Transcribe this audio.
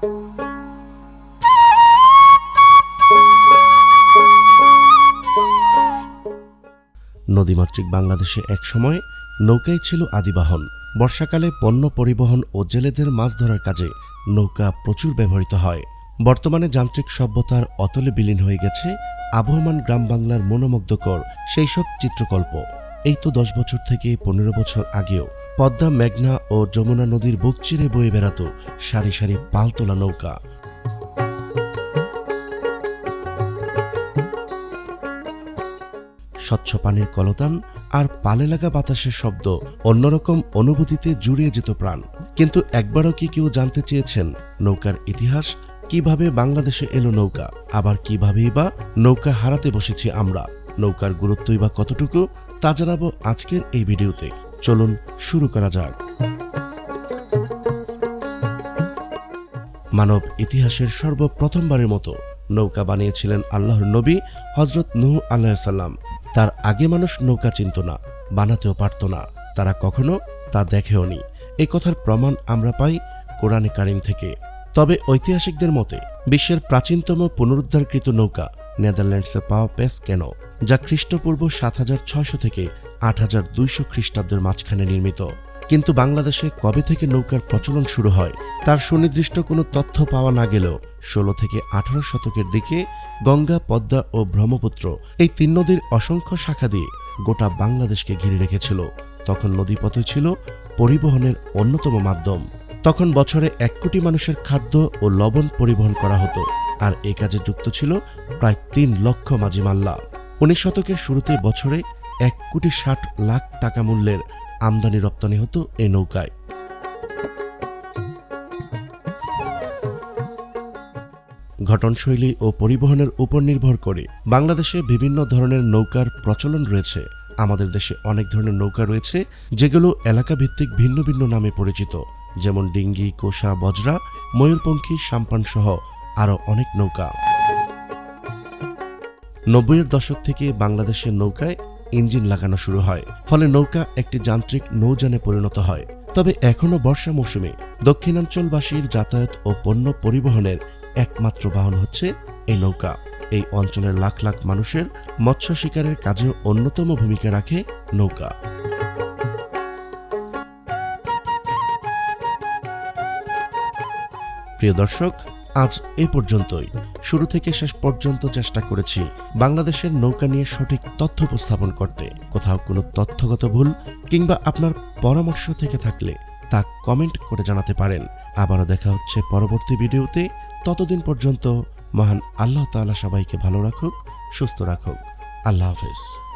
নদীমাতৃক বাংলাদেশে একসময় নৌকাই ছিল আদিবাহন। বর্ষাকালে পণ্য পরিবহন ও জেলেদের মাছ ধরার কাজে নৌকা প্রচুর ব্যবহৃত হয়। বর্তমানে যান্ত্রিক সভ্যতার অতলে বিলীন হয়ে গেছে আবহমান গ্রাম বাংলার মনোমুগ্ধকর সেই সব চিত্রকল্প। এই তো দশ বছর থেকে পনেরো বছর আগেও পদ্মা, মেঘনা ও যমুনা নদীর বুক চিরে বয়ে বেড়াত সারি সারি পালতোলা নৌকা। স্বচ্ছ পানির কলতান আর পালে লাগা বাতাসের শব্দ অন্যরকম অনুভূতিতে জুড়িয়ে যেত প্রাণ। কিন্তু একবারও কি কেউ জানতে চেয়েছেন নৌকার ইতিহাস? কীভাবে বাংলাদেশে এলো নৌকা? আবার কিভাবেই বা নৌকা হারাতে বসেছি আমরা? নৌকার গুরুত্বই বা কতটুকু? তা জানাব আজকের এই ভিডিওতে। চলুন শুরু করা যাক। মানব ইতিহাসের সর্বপ্রথমবারের মতো নৌকা বানিয়েছিলেন আল্লাহর নবী হজরত নুহ আল্লাহ তার আগে মানুষ নৌকা চিনত না, বানাতেও পারত না। তারা কখনো তা দেখেওনি এই কথার প্রমাণ আমরা পাই কোরআনে কারিম থেকে। তবে ঐতিহাসিকদের মতে, বিশ্বের প্রাচীনতম পুনরুদ্ধারকৃত নৌকা নেদারল্যান্ডসে পাওয়া পেস কেন, যা খ্রিস্টপূর্ব সাত হাজার ছয়শো থেকে আট হাজার দুইশো খ্রিস্টাব্দের মাঝখানে নির্মিত। কিন্তু বাংলাদেশে কবে থেকে নৌকার প্রচলন শুরু হয়, তার সুনির্দিষ্ট কোনো তথ্য পাওয়া না গেলেও ষোলো থেকে আঠারো শতকের দিকে গঙ্গা, পদ্মা ও ব্রহ্মপুত্র এই তিন নদীর অসংখ্য শাখা দিয়ে গোটা বাংলাদেশকে ঘিরে রেখেছিল। তখন নদীপথই ছিল পরিবহনের অন্যতম মাধ্যম। তখন বছরে এক কোটি মানুষের খাদ্য ও লবণ পরিবহন করা হতো, আর এ কাজে যুক্ত ছিল প্রায় তিন লক্ষ মাঝি মাল্লা উনিশ শতকের শুরুতে বছরে এক কোটি ষাট লাখ টাকা মূল্যের আমদানি রপ্তানি হতো এই নৌকায়। ঘটনশৈলী ও পরিবহনের উপর নির্ভর করে বাংলাদেশে বিভিন্ন ধরনের নৌকার প্রচলন রয়েছে। আমাদের দেশে অনেক ধরনের নৌকা রয়েছে, যেগুলো এলাকা ভিত্তিক ভিন্ন ভিন্ন নামে পরিচিত, যেমন ডিঙ্গি, কোষা, বজরা, ময়ূরপঙ্খী, সাম্পান সহ আরও অনেক নৌকা। নব্বইয়ের দশক থেকে বাংলাদেশের নৌকায় ইঞ্জিন লাগানো শুরু হয়। ফলে নৌকা একটি যান্ত্রিক নৌযানে পরিণত হয়। তবে এখনও বর্ষা মৌসুমে দক্ষিণাঞ্চলবাসীর যাতায়াত ও পণ্য পরিবহনের একমাত্র বাহন হচ্ছে এই নৌকা। এই অঞ্চলের লাখ লাখ মানুষের মৎস্য শিকারের কাজেও অন্যতম ভূমিকা রাখে নৌকা। প্রিয় দর্শক আজ এ পর্যন্তই। শুরু থেকে শেষ পর্যন্ত চেষ্টা করেছি বাংলাদেশের নৌকা নিয়ে সঠিক তথ্য উপস্থাপন করতে। কোথাও কোনো তথ্যগত ভুল কিংবা আপনার পরামর্শ থেকে থাকলে তা কমেন্ট করে জানাতে পারেন। আবারও দেখা হচ্ছে পরবর্তী ভিডিওতে। ততদিন পর্যন্ত মহান আল্লাহ তাআলা সবাইকে ভালো রাখুক, সুস্থ রাখুক। আল্লাহ হাফেজ।